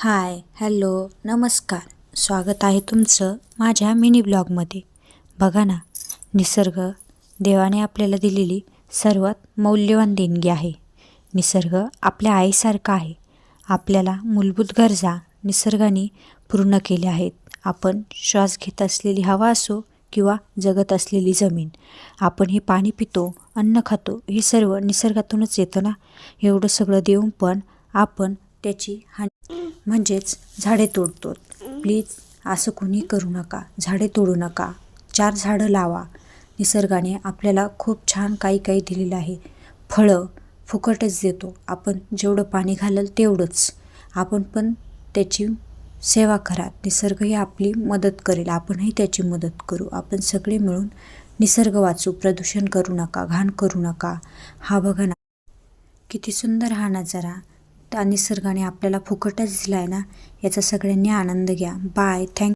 Hi hello नमस्कार. स्वागत आहे तुमचं माझ्या मिनी ब्लॉगमध्ये. बघा ना निसर्ग देवाने आपल्याला दिलेली सर्वात मौल्यवान देणगी आहे. निसर्ग आपल्या आईसारखा आहे. आपल्याला मूलभूत गरजा निसर्गाने पूर्ण केल्या आहेत. आपण श्वास घेत असलेली हवा असो किंवा जगत असलेली जमीन आपण हे पाणी पितो अन्न खातो हे सर्व निसर्गातूनच येतं ना? एवढं सगळं देऊन पण आपण त्याची हानी म्हणजेच झाडे तोडतो प्लीज असं कोणी करू नका. झाडे तोडू नका. चार झाडं लावा. निसर्गाने आपल्याला खूप छान काही काही दिलेलं आहे. फळं फुकटच देतो. आपण जेवढं पाणी घालल तेवढंच. आपण पण त्याची सेवा करा. निसर्गही आपली मदत करेल. आपणही त्याची मदत करू. आपण सगळे मिळून निसर्ग वाचू. प्रदूषण करू नका. घाण करू नका. हा बघा ना. किती सुंदर हा नजारा. त्या निसर्गाने आपल्याला फुकटच दिला आहे ना याचा सगळ्यांनी आनंद घ्या. Bye thank